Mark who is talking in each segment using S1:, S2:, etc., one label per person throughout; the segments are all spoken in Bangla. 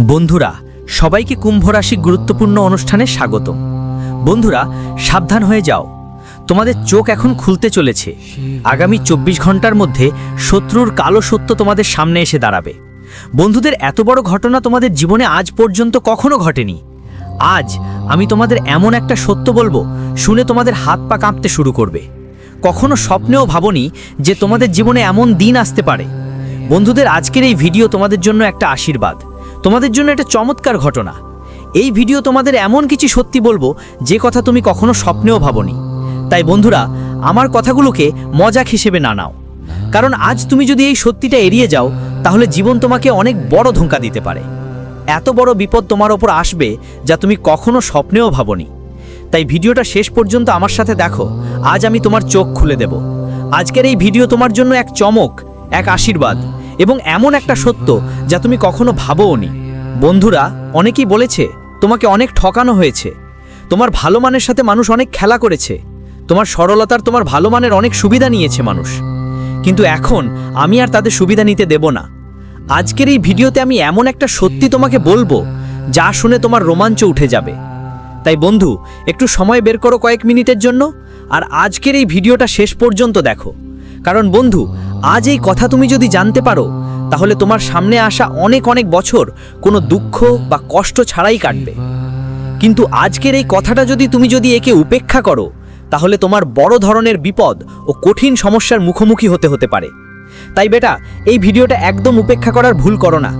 S1: বন্ধুরা, সবাইকে কুম্ভ রাশি গুরুত্বপূর্ণ অনুষ্ঠানে স্বাগতম। বন্ধুরা, সাবধান হয়ে যাও। তোমাদের চোখ এখন খুলতে চলেছে। আগামী চব্বিশ ঘণ্টার মধ্যে শত্রুর কালো সত্য তোমাদের সামনে এসে দাঁড়াবে। বন্ধুদের এত বড় ঘটনা তোমাদের জীবনে আজ পর্যন্ত কখনো ঘটেনি। আজ আমি তোমাদের এমন একটা সত্য বলব, শুনে তোমাদের হাত পা কাঁপতে শুরু করবে। কখনো স্বপ্নেও ভাবনি যে তোমাদের জীবনে এমন দিন আসতে পারে। বন্ধুদের আজকের এই ভিডিও তোমাদের জন্য একটা আশীর্বাদ। তোমাদের জন্য একটা চমৎকার ঘটনা। এই ভিডিও তোমাদের এমন কিছু সত্যি বলব, যে কথা তুমি কখনো স্বপ্নেও ভাবনি। তাই বন্ধুরা, আমার কথাগুলোকে মজাক হিসেবে না নাও। কারণ আজ তুমি যদি এই সত্যিটা এড়িয়ে যাও, তাহলে জীবন তোমাকে অনেক বড় ধোঁকা দিতে পারে। এত বড় বিপদ তোমার ওপর আসবে, যা তুমি কখনো স্বপ্নেও ভাবনি। তাই ভিডিওটা শেষ পর্যন্ত আমার সাথে দেখো, আজ আমি তোমার চোখ খুলে দেব। আজকের এই ভিডিও তোমার জন্য এক চমক, এক আশীর্বাদ, এবং এমন একটা সত্য, যা তুমি কখনো ভাবোওনি। বন্ধুরা, অনেকেই বলেছে, তোমাকে অনেক ঠকানো হয়েছে। তোমার ভালো মানের সাথে মানুষ অনেক খেলা করেছে। তোমার সরলতার তোমার ভালো মানের অনেক সুবিধা নিয়েছে মানুষ। কিন্তু এখন আমি আর তাদের সুবিধা নিতে দেব না। আজকের এই ভিডিওতে আমি এমন একটা সত্যি তোমাকে বলব, যা শুনে তোমার রোমাঞ্চ উঠে যাবে। তাই বন্ধু, একটু সময় বের করো কয়েক মিনিটের জন্য, আর আজকের এই ভিডিওটা শেষ পর্যন্ত দেখো। কারণ বন্ধু, আজ এই কথা তুমি যদি জানতে পারো তাহলে তোমার সামনে আসা অনেক অনেক বছর কোনো দুঃখ বা কষ্ট ছাড়াই কাটবে। কিন্তু আজকের এই কথাটা যদি তুমি যদি একে উপেক্ষা করো, তাহলে তোমার বড় ধরনের বিপদ ও কঠিন সমস্যার মুখোমুখি হতে হতে পারে। তাই বেটা, এই ভিডিওটা একদম উপেক্ষা করার ভুল করো না।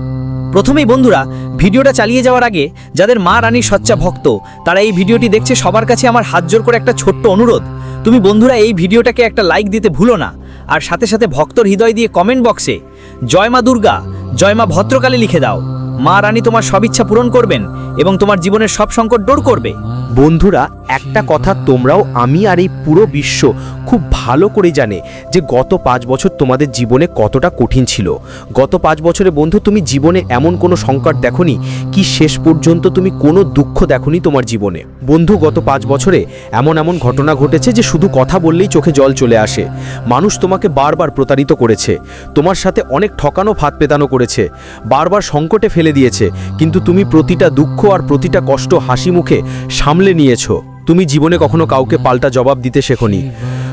S1: প্রথমেই বন্ধুরা, ভিডিওটা চালিয়ে যাওয়ার আগে যাদের মা রানীর সচ্চা ভক্ত, তারা এই ভিডিওটি দেখছে সবার কাছে আমার হাত জোর করে একটা ছোট্ট অনুরোধ। তুমি বন্ধুরা, এই ভিডিওটাকে একটা লাইক দিতে ভুলো না। আর সাথে সাথে ভক্তর হৃদয় দিয়ে কমেন্ট বক্সে জয় মা দুর্গা জয়মা ভদ্রকালী লিখে দাও। মা রানী তোমার সব ইচ্ছা পূরণ করবেন এবং তোমার জীবনের সব সংকট দূর করবে।
S2: বন্ধুরা, একটা কথা তোমরাও, আমি আর এই পুরো বিশ্ব খুব ভালো করে জানে যে গত পাঁচ বছর তোমাদের জীবনে কতটা কঠিন ছিল। গত পাঁচ বছরে বন্ধু, তুমি জীবনে এমন কোনো সংকট দেখনি কি শেষ পর্যন্ত তুমি কোনো দুঃখ দেখনি তোমার জীবনে? বন্ধু, গত পাঁচ বছরে এমন এমন ঘটনা ঘটেছে যে শুধু কথা বললেই চোখে জল চলে আসে। মানুষ তোমাকে বারবার প্রতারিত করেছে। তোমার সাথে অনেক ঠকানো, ফাঁদ পেতানো করেছে। বারবার সংকটে ফেলে দিয়েছে। কিন্তু তুমি প্রতিটা দুঃখ আর প্রতিটা কষ্ট হাসি মুখে সামলে নিয়েছো। তুমি জীবনে কখনো কাউকে পাল্টা জবাব দিতে শেখনি।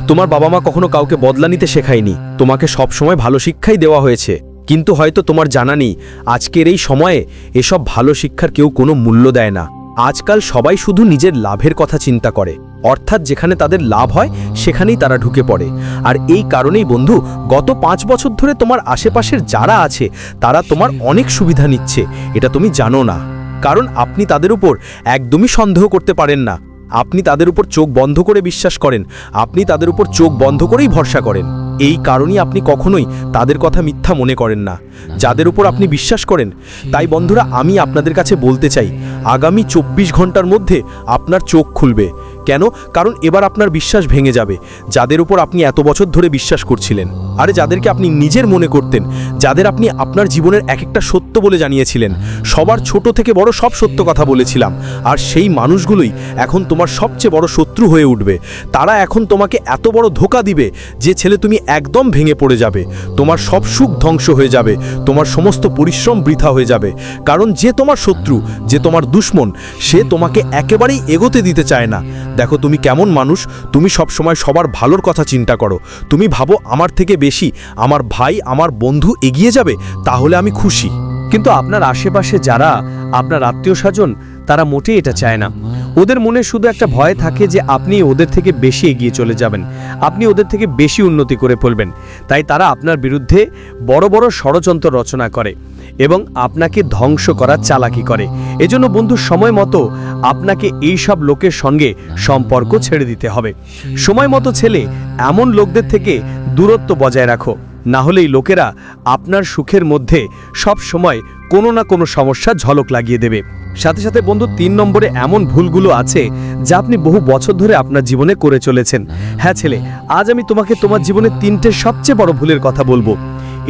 S2: তোমার বাবা মা কখনো কাউকে বদলা নিতে শেখায়নি। তোমাকে সবসময় ভালো শিক্ষাই দেওয়া হয়েছে। কিন্তু হয়তো তোমার জানা নেই, আজকের এই সময়ে এসব ভালো শিক্ষার কেউ কোনো মূল্য দেয় না। আজকাল সবাই শুধু নিজের লাভের কথা চিন্তা করে। অর্থাৎ যেখানে তাদের লাভ হয়, সেখানেই তারা ঢুকে পড়ে। আর এই কারণেই বন্ধু, গত পাঁচ বছর ধরে তোমার আশেপাশের যারা আছে, তারা তোমার অনেক সুবিধা নিচ্ছে। এটা তুমি জানো না। কারণ আপনি তাদের উপর একদমই সন্দেহ করতে পারেন না। আপনি তাদের উপর চোখ বন্ধ করে বিশ্বাস করেন। আপনি তাদের উপর চোখ বন্ধ করেই ভরসা করেন। এই কারণেই আপনি কখনোই তাদের কথা মিথ্যা মনে করেন না। যাদের উপর আপনি বিশ্বাস করেন। তাই বন্ধুরা, আমি আপনাদের কাছে বলতে চাই, আগামী চব্বিশ ঘণ্টার মধ্যে আপনার চোখ খুলবে। কেন? কারণ এবার আপনার বিশ্বাস ভেঙে যাবে। যাদের উপর আপনি এত বছর ধরে বিশ্বাস করছিলেন। আরে যাদেরকে আপনি নিজের মনে করতেন, যাদের আপনি আপনার জীবনের এক একটা সত্য বলে জানিয়েছিলেন। সবার ছোট থেকে বড় সব সত্য কথা বলেছিলাম। আর সেই মানুষগুলোই এখন তোমার সবচেয়ে বড় শত্রু হয়ে উঠবে। তারা এখন তোমাকে এত বড় ধোকা দিবে যে ছেলে তুমি একদম ভেঙে পড়ে যাবে। তোমার সব সুখ ধ্বংস হয়ে যাবে। তোমার সমস্ত পরিশ্রম বৃথা হয়ে যাবে। কারণ যে তোমার শত্রু, যে তোমার দুশ্মন, সে তোমাকে একেবারেই এগোতে দিতে চায় না। দেখো, তুমি কেমন মানুষ, তুমি সব সময় সবার ভালোর কথা চিন্তা করো। তুমি ভাবো আমার থেকে বেশি, আমার ভাই, আমার বন্ধু এগিয়ে যাবে, তাহলে আমি খুশি।
S3: কিন্তু আপনার আশেপাশে যারা, আপনার আত্মীয় স্বজন, তারা মোটেই এটা চায় না। ওদের মনে শুধু একটা ভয় থাকে যে আপনি ওদের থেকে বেশি এগিয়ে চলে যাবেন, আপনি ওদের থেকে বেশি উন্নতি করে ফেলবেন। তাই তারা আপনার বিরুদ্ধে বড় বড় ষড়যন্ত্র রচনা করে। এবং আপনাকে ধ্বংস করার চালাকি করে। এজন্য বন্ধু, সময় মতো আপনাকে এই সব লোকের সঙ্গে সম্পর্ক ছেড়ে দিতে হবে। সময় মতো ছেলে, এমন লোকদের থেকে দূরত্ব বজায় রাখো। না হলেই লোকেরা আপনার সুখের মধ্যে সব সময় কোনো না কোনো সমস্যা ঝলক লাগিয়ে দেবে। সাথে সাথে বন্ধু, তিন নম্বরে এমন ভুলগুলো আছে যা আপনি বহু বছর ধরে আপনার জীবনে করে চলেছেন। হ্যাঁ ছেলে, আজ আমি তোমাকে তোমার জীবনে তিনটে সবচেয়ে বড় ভুলের কথা বলব।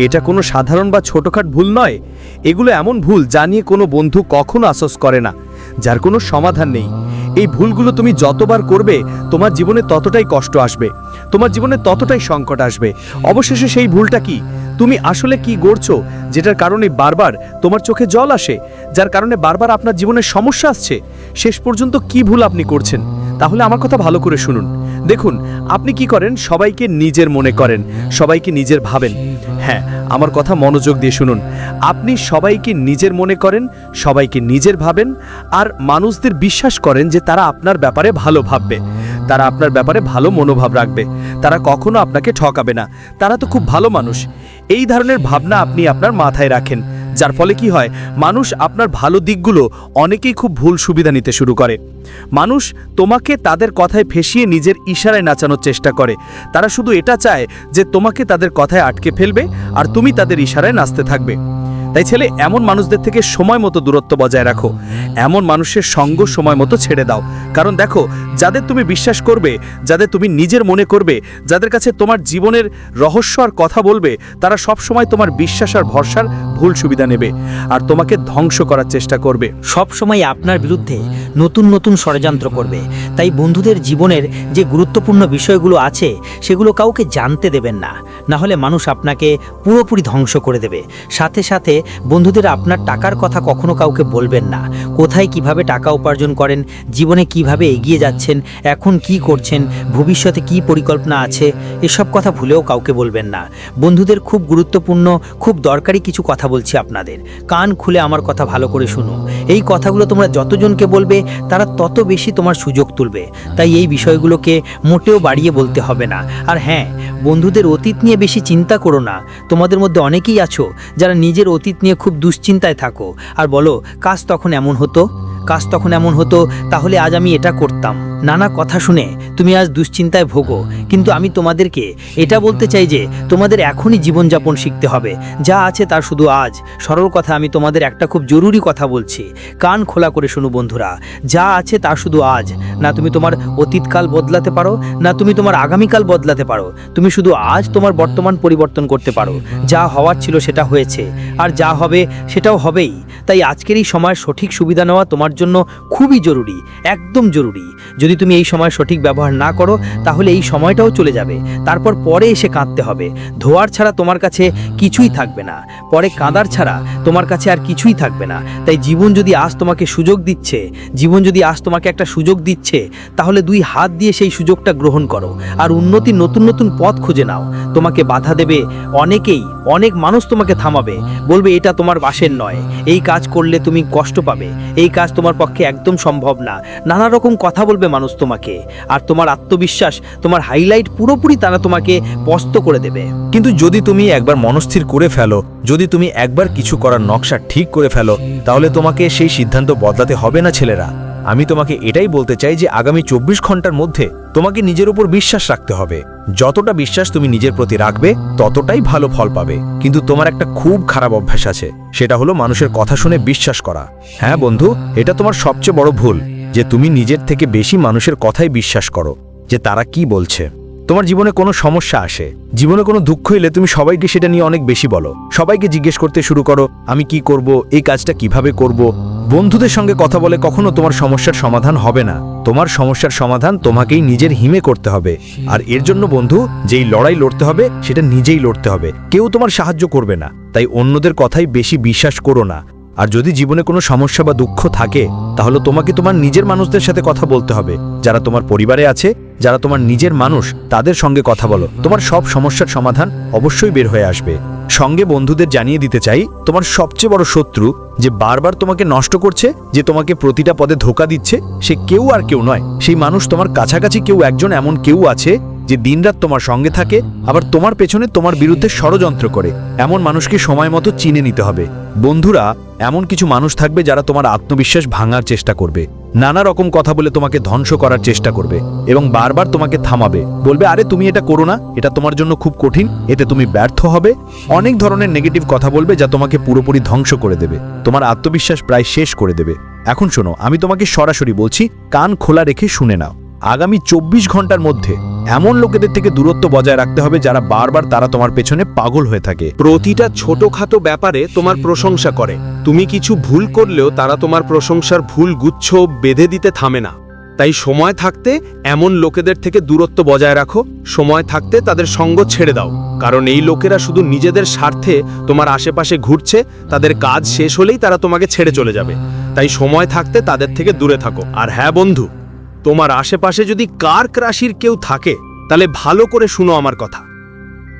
S3: এটা কোনো সাধারণ বা ছোটখাট ভুল নয়। এগুলো এমন ভুল যা নিয়ে কোনো বন্ধু কখনো আশ্বস করে না, যার কোনো সমাধান নেই। এই ভুলগুলো তুমি যতবার করবে, তোমার জীবনে ততটাই কষ্ট আসবে, তোমার জীবনে ততটাই সংকট আসবে। অবশেষে সেই ভুলটা কি? তুমি আসলে কি গড়ছো, যেটার কারণে বারবার তোমার চোখে জল আসে, যার কারণে বারবার আপনার জীবনে সমস্যা আসছে? শেষ পর্যন্ত কি ভুল আপনি করছেন? তাহলে আমার কথা ভালো করে শুনুন। দেখুন, আপনি কি করেন? সবাইকে নিজের মনে করেন, সবাইকে নিজের ভাবেন। হ্যাঁ আমার কথা মনোযোগ দিয়ে শুনুন। আপনি সবাইকে নিজের মনে করেন, সবাইকে নিজের ভাবেন, আর মানুষদের বিশ্বাস করেন যে তারা আপনার ব্যাপারে ভালো ভাববে। তারা আপনার ব্যাপারে ভালো মনোভাব রাখবে। তারা কখনো আপনাকে ঠকাবে না। তারা তো খুব ভালো মানুষ। এই ধরনের ভাবনা আপনি আপনার মাথায় রাখেন। যার ফলে কি হয়, মানুষ আপনার ভালো দিকগুলো অনেকেই খুব ভুল সুবিধা নিতে শুরু করে। মানুষ তোমাকে তাদের কথায় ফেসিয়ে নিজের ইশারায় নাচানোর চেষ্টা করে। তারা শুধু এটা চায় যে তোমাকে তাদের কথায় আটকে ফেলবে আর তুমি তাদের ইশারায় নাচতে থাকবে। তাই ছেলে, এমন মানুষদের থেকে সময় মতো দূরত্ব বজায় রাখো। এমন মানুষের সঙ্গ সময় মতো ছেড়ে দাও। কারণ দেখো, যাদের তুমি বিশ্বাস করবে, যাদের তুমি নিজের মনে করবে, যাদের কাছে তোমার জীবনের রহস্য আর কথা বলবে, তারা সব সময় তোমার বিশ্বাস আর ভরসার ভুল সুবিধা নেবে আর তোমাকে ধ্বংস করার চেষ্টা করবে।
S1: সব সময় আপনার বিরুদ্ধে নতুন নতুন ষড়যন্ত্র করবে। তাই বন্ধুদের জীবনের যে গুরুত্বপূর্ণ বিষয়গুলো আছে, সেগুলো কাউকে জানতে দেবেন না। না হলে মানুষ আপনাকে পুরোপুরি ধ্বংস করে দেবে। সাথে সাথে বন্ধুদের আপনার টাকার কথা কখনো কাউকে বলবেন না। কোথায় কীভাবে টাকা উপার্জন করেন, জীবনে কীভাবে এগিয়ে যাচ্ছেন, এখন কি করছেন, ভবিষ্যতে কি পরিকল্পনা আছে, এসব কথা ভুলেও কাউকে বলবেন না। বন্ধুদের খুব গুরুত্বপূর্ণ, খুব দরকারি কিছু কথা বলছি আপনাদের। কান খুলে আমার কথা ভালো করে শুনো এই কথাগুলো তোমরা যতজনকে বলবে, তারা তত বেশি তোমার সুযোগ তুলবে। তাই এই বিষয়গুলোকে মোটেও বাড়িয়ে বলতে হবে না। আর হ্যাঁ বন্ধুদের অতীত নিয়ে বেশি চিন্তা করো না। তোমাদের মধ্যে অনেকেই আছো যারা নিজের অতীত নিয়ে খুব দুশ্চিন্তায় থাকো। আর বলো কাজ তখন এমন হতো? কাজ তখন এমন হতো, তাহলে আজ আমি এটা করতাম। নানা কথা শুনে তুমি আজ দুশ্চিন্তায় ভোগো, কিন্তু আমি তোমাদেরকে এটা বলতে চাই যে, তোমাদের এখনই জীবনযাপন শিখতে হবে। যা আছে তার শুধু আজ। সরল কথা, আমি তোমাদের একটা খুব জরুরি কথা বলছি। কান খোলা করে শুনো বন্ধুরা। যা আছে তা শুধু আজ। না তুমি তোমার অতীতকাল বদলাতে পারো, না তুমি তোমার আগামীকাল বদলাতে পারো। তুমি শুধু আজ তোমার বর্তমান পরিবর্তন করতে পারো। যা হওয়ার ছিল সেটা হয়েছে। আর যা হবে, সেটাও হবেই। তাই আজকের এই সময় সঠিক সুবিধা নেওয়া তোমার জন্য খুবই জরুরি, একদম জরুরি। যদি তুমি এই সময় সঠিক ব্যবহার না করো, তাহলে এই সময়টাও চলে যাবে। তারপর পরে এসে কাঁদতে হবে। ধোয়ার ছাড়া তোমার কাছে কিছুই থাকবে না। পরে কাঁদার ছাড়া তোমার কাছে আর কিছুই থাকবে না। তাই জীবন যদি আজ তোমাকে সুযোগ দিচ্ছে, জীবন যদি আজ তোমাকে একটা সুযোগ দিচ্ছে, তাহলে দুই হাত দিয়ে সেই সুযোগটা গ্রহণ করো। আর উন্নতির নতুন নতুন পথ খুঁজে নাও। তোমাকে বাধা দেবে অনেকেই, অনেক মানুষ তোমাকে থামাবে। বলবে, এটা তোমার বাসের নয়। এই কাজ করলে তুমি কষ্ট পাবে। এই কাজ তোমার পক্ষে একদম সম্ভব না। নানা রকম কথা বলবে মানুষ তোমাকে। আর তোমার আত্মবিশ্বাস, তোমার হাইলাইট পুরোপুরি তারা তোমাকে পস্ত করে দেবে।
S4: কিন্তু যদি তুমি একবার মনস্থির করে ফেলো, যদি তুমি একবার কিছু করার নকশা ঠিক করে ফেলো, তাহলে তোমাকে সেই সিদ্ধান্ত বদলাতে হবে না ছেলেরা। আমি তোমাকে এটাই বলতে চাই যে আগামী চব্বিশ ঘণ্টার মধ্যে তোমাকে নিজের উপর বিশ্বাস রাখতে হবে। যতটা বিশ্বাস তুমি নিজের প্রতি রাখবে, ততটাই ভালো ফল পাবে। কিন্তু তোমার একটা খুব খারাপ অভ্যাস আছে, সেটা হলো মানুষের কথা শুনে বিশ্বাস করা। হ্যাঁ বন্ধু, এটা তোমার সবচেয়ে বড় ভুল, যে তুমি নিজের থেকে বেশি মানুষের কথাই বিশ্বাস করো, যে তারা কি বলছে। তোমার জীবনে কোনো সমস্যা আসে, জীবনে কোনো দুঃখ এলে তুমি সবাইকে সেটা নিয়ে অনেক বেশি বলো। সবাইকে জিজ্ঞেস করতে শুরু করো, আমি কি করব, এই কাজটা কীভাবে করব? বন্ধুদের সঙ্গে কথা বলে কখনো তোমার সমস্যার সমাধান হবে না। তোমার সমস্যার সমাধান তোমাকেই নিজের হিমে করতে হবে। আর এর জন্য বন্ধু, যেই লড়াই লড়তে হবে, সেটা নিজেই লড়তে হবে। কেউ তোমার সাহায্য করবে না। তাই অন্যদের কথাই বেশি বিশ্বাস করো না। আর যদি জীবনে কোনো সমস্যা বা দুঃখ থাকে, তাহলে তোমাকে তোমার নিজের মানুষদের সাথে কথা বলতে হবে। যারা তোমার পরিবারে আছে যারা তোমার নিজের মানুষ, তাদের সঙ্গে কথা বলো। তোমার সব সমস্যার সমাধান অবশ্যই বের হয়ে আসবে। সঙ্গে বন্ধুদের জানিয়ে দিতে চাই, তোমার সবচেয়ে বড় শত্রু যে বারবার তোমাকে নষ্ট করছে, যে তোমাকে প্রতিটা পদে ধোকা দিচ্ছে, সে কেউ আর কেউ নয়। সেই মানুষ তোমার কাছাকাছি কেউ একজন এমন কেউ আছে যে দিনরাত তোমার সঙ্গে থাকে, আবার তোমার পেছনে তোমার বিরুদ্ধে ষড়যন্ত্র করে। এমন মানুষকে সময় মতো চিনে নিতে হবে। বন্ধুরা, এমন কিছু মানুষ থাকবে যারা তোমার আত্মবিশ্বাস ভাঙার চেষ্টা করবে। নানা রকম কথা বলে তোমাকে ধ্বংস করার চেষ্টা করবে এবং বারবার তোমাকে থামাবে। বলবে, আরে, তুমি এটা করো না। এটা তোমার জন্য খুব কঠিন। এতে তুমি ব্যর্থ হবে। অনেক ধরনের নেগেটিভ কথা বলবে যা তোমাকে পুরোপুরি ধ্বংস করে দেবে। তোমার আত্মবিশ্বাস প্রায় শেষ করে দেবে। এখন শোনো, আমি তোমাকে সরাসরি বলছি, কান খোলা রেখে শুনে নাও। আগামী চব্বিশ ঘণ্টার মধ্যে এমন লোকেদের থেকে দূরত্ব বজায় রাখতে হবে যারা বারবার তারা তোমার পেছনে পাগল হয়ে থাকে।
S5: প্রতিটা ছোটখাটো ব্যাপারে তোমার প্রশংসা করে। তুমি কিছু ভুল করলেও তারা তোমার প্রশংসার ভুল গুচ্ছ বেঁধে দিতে থামে না। তাই সময় থাকতে এমন লোকেদের থেকে দূরত্ব বজায় রাখো। সময় থাকতে তাদের সঙ্গ ছেড়ে দাও। কারণ এই লোকেরা শুধু নিজেদের স্বার্থে তোমার আশেপাশে ঘুরছে, তাদের কাজ শেষ হলেই তারা তোমাকে ছেড়ে চলে যাবে। তাই সময় থাকতে তাদের থেকে দূরে থাকো। আর হ্যাঁ বন্ধু তোমার আশেপাশে যদি কার্ক রাশির কেউ থাকে, তাহলে ভালো করে শুনো আমার কথা।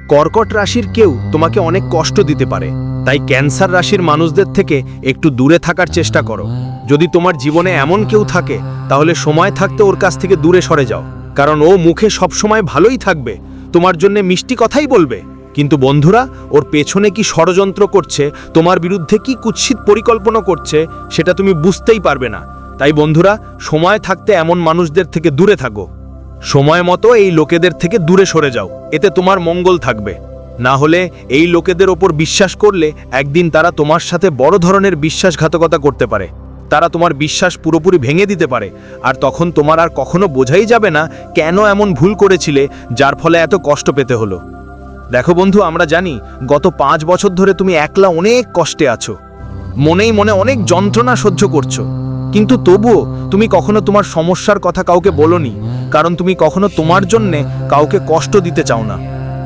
S5: কর্কট রাশির কেউ তোমাকে অনেক কষ্ট দিতে পারে, তাই ক্যান্সার রাশির মানুষদের থেকে একটু দূরে থাকার চেষ্টা করো। যদি তোমার জীবনে এমন কেউ থাকে, তাহলে সময় থাকতে ওর কাছ থেকে দূরে সরে যাও, কারণ ও মুখে সব সময় ভালোই থাকবে। তোমার জন্য মিষ্টি কথাই বলবে। কিন্তু বন্ধুরা, ওর পেছনে কি ষড়যন্ত্র করছে, তোমার বিরুদ্ধে কি কুৎসিত পরিকল্পনা করছে, সেটা তুমি বুঝতেই পারবে না। তাই বন্ধুরা, সময় থাকতে এমন মানুষদের থেকে দূরে থাকো। সময় মতো এই লোকেদের থেকে দূরে সরে যাও, এতে তোমার মঙ্গল থাকবে। না হলে এই লোকেদের ওপর বিশ্বাস করলে একদিন তারা তোমার সাথে বড় ধরনের বিশ্বাসঘাতকতা করতে পারে। তারা তোমার বিশ্বাস পুরোপুরি ভেঙে দিতে পারে, আর তখন তোমার আর কখনো বোঝাই যাবে না কেন এমন ভুল করেছিলে, যার ফলে এত কষ্ট পেতে হলো। দেখো বন্ধু, আমরা জানি গত পাঁচ বছর ধরে তুমি একলা অনেক কষ্টে আছো। মনেই মনে অনেক যন্ত্রণা সহ্য করছ। কিন্তু তবুও তুমি কখনো তোমার সমস্যার কথা কাউকে বলনি, কারণ তুমি কখনো তোমার জন্যে কাউকে কষ্ট দিতে চাও না।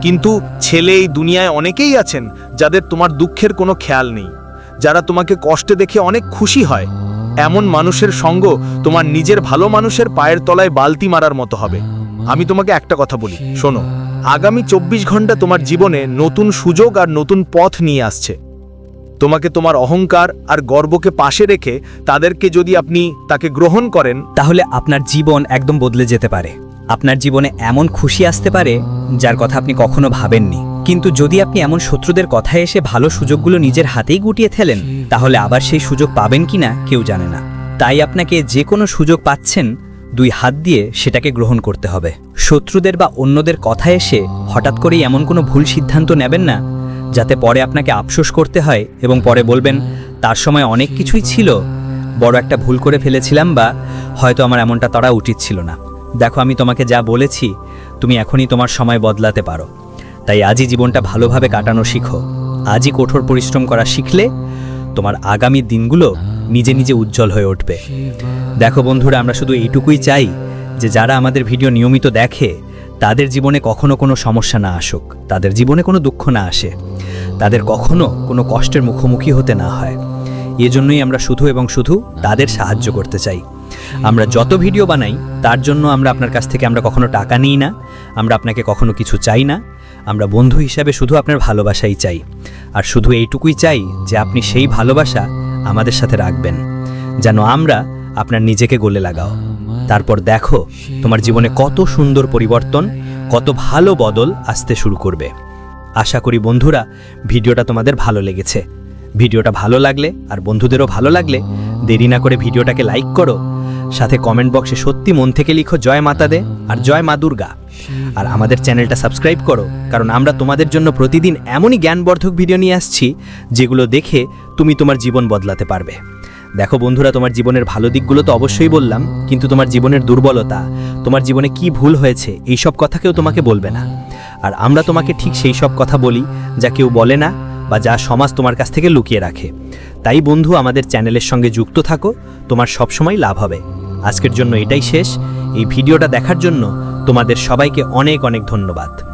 S5: কিন্তু ছেলে এই দুনিয়ায় অনেকেই আছেন যাদের তোমার দুঃখের কোনো খেয়াল নেই। যারা তোমাকে কষ্টে দেখে অনেক খুশি হয়। এমন মানুষের সঙ্গ তোমার নিজের ভালো মানুষের পায়ের তলায় বালতি মারার মতো হবে। আমি তোমাকে একটা কথা বলি, শোনো। আগামী চব্বিশ ঘণ্টা তোমার জীবনে নতুন সুযোগ আর নতুন পথ নিয়ে আসছে। তোমাকে তোমার অহংকার আর গর্বকে পাশে রেখে তাদেরকে যদি আপনি তাকে গ্রহণ করেন,
S1: তাহলে আপনার জীবন একদম বদলে যেতে পারে। আপনার জীবনে এমন খুশি আসতে পারে, যার কথা আপনি কখনো ভাবেননি। কিন্তু যদি আপনি এমন শত্রুদের কথায় এসে ভালো সুযোগগুলো নিজের হাতেই গুটিয়ে ফেলেন, তাহলে আবার সেই সুযোগ পাবেন কিনা কেউ জানে না। তাই আপনাকে যে কোনো সুযোগ পাচ্ছেন, দুই হাত দিয়ে সেটাকে গ্রহণ করতে হবে। শত্রুদের বা অন্যদের কথা এসে হঠাৎ করেই এমন কোনো ভুল সিদ্ধান্ত নেবেন না যাতে পরে আপনাকে আফসোস করতে হয় এবং পরে বলবেন, তার সময় অনেক কিছুই ছিল। বড় একটা ভুল করে ফেলেছিলাম বা হয়তো আমার এমনটা করা উচিত ছিল না। দেখো, আমি তোমাকে যা বলেছি, তুমি এখনই তোমার সময় বদলাতে পারো। তাই আজই জীবনটা ভালোভাবে কাটানো শিখো। আজই কঠোর পরিশ্রম করা শিখলে তোমার আগামী দিনগুলো নিজে নিজে উজ্জ্বল হয়ে উঠবে। দেখো বন্ধুরা, আমরা শুধু এইটুকুই চাই যে যারা আমাদের ভিডিও নিয়মিত দেখে তাদের জীবনে কখনো কোনো সমস্যা না আসুক। তাদের জীবনে কোনো দুঃখ না আসে। তাদের কখনো কোনো কষ্টের মুখোমুখি হতে না হয়। এজন্যই আমরা শুধু এবং শুধু তাদের সাহায্য করতে চাই। আমরা যত ভিডিও বানাই, তার জন্য আমরা আপনার কাছ থেকে আমরা কখনো টাকা নিই না। আমরা আপনাকে কখনো কিছু চাই না। আমরা বন্ধু হিসাবে শুধু আপনার ভালোবাসাই চাই। আর শুধু এইটুকুই চাই যে আপনি সেই ভালোবাসা আমাদের সাথে রাখবেন। যেন আমরা আপনার নিজেকে গলে লাগাও। তারপর দেখো তোমার জীবনে কত সুন্দর পরিবর্তন, কত ভালো বদল আসতে শুরু করবে। আশা করি বন্ধুরা, ভিডিওটা তোমাদের ভালো লেগেছে। ভিডিওটা ভালো লাগলে আর বন্ধুদেরও ভালো লাগলে দেরি না করে ভিডিওটাকে লাইক করো, সাথে কমেন্ট বক্সে সত্যি মন থেকে লিখো জয় মাতা দে আর জয় মা দুর্গা। আর আমাদের চ্যানেলটা সাবস্ক্রাইব করো, কারণ আমরা তোমাদের জন্য প্রতিদিন এমনই জ্ঞানবর্ধক ভিডিও নিয়ে আসছি, যেগুলো দেখে তুমি তোমার জীবন বদলাতে পারবে। দেখো বন্ধুরা, তোমার জীবনের ভালো দিকগুলো তো অবশ্যই বললাম, কিন্তু তোমার জীবনের দুর্বলতা, তোমার জীবনে কি ভুল হয়েছে এই সব কথা কেউ তোমাকে বলবে না। আর আমরা তোমাকে ঠিক সেই সব কথা বলি, যা কেউ বলে না বা যা সমাজ তোমার কাছ থেকে লুকিয়ে রাখে। তাই বন্ধু, আমাদের চ্যানেলের সঙ্গে যুক্ত থাকো, তোমার সবসময় লাভ হবে। আজকের জন্য এটাই শেষ। এই ভিডিওটা দেখার জন্য তোমাদের সবাইকে অনেক অনেক ধন্যবাদ।